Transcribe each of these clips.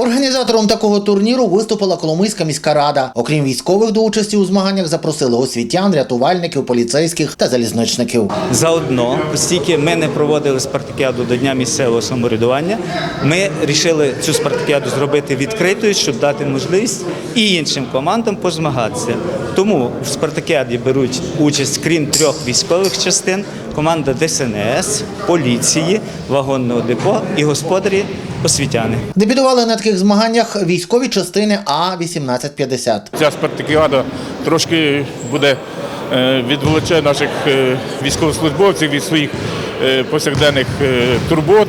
Організатором такого турніру виступила Коломийська міська рада. Окрім військових до участі у змаганнях запросили освітян, рятувальників, поліцейських та залізничників. Заодно, оскільки ми не проводили спартакіаду до Дня місцевого самоврядування, ми вирішили цю спартакіаду зробити відкритою, щоб дати можливість і іншим командам позмагатися. Тому в спартакіаді беруть участь, крім трьох військових частин, команда ДСНС, поліції, вагонного депо і господарі освітяни. Дебютували на таких змаганнях військові частини А 1850 Ця спартакіада трошки буде е, наших е, військовослужбовців від своїх е, повсякденних турбот,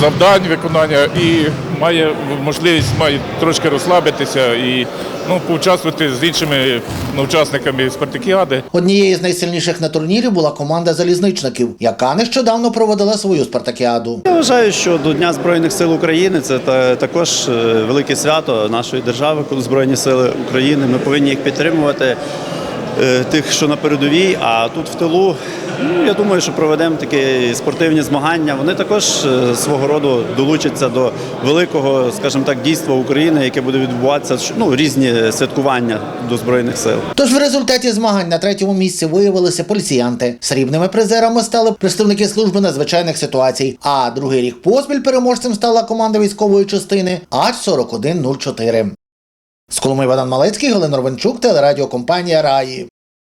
завдань виконання і має можливість має трошки розслабитися і ну, поучаствувати з іншими ну, учасниками спартакіади. Однією з найсильніших на турнірі була команда залізничників, яка нещодавно проводила свою спартакіаду. Я вважаю, що до Дня Збройних сил України це та- також е, велике свято нашої держави, коли Збройні сили України. Ми повинні їх підтримувати. Е, Тих, що на передовій, а тут в тилу, ну я думаю, що проведемо такі спортивні змагання. Вони також е, свого роду долучаться до великого, скажімо так, дійства України, яке буде відбуватися ну, різні святкування до збройних сил. Тож в результаті змагань на третьому місці виявилися поліціянти. Срібними призерами стали представники служби надзвичайних ситуацій. А другий рік поспіль переможцем стала команда військової частини А4104. З Коломи Богдан Малецький, Галина Ровенчук, телерадіокомпанія Раї.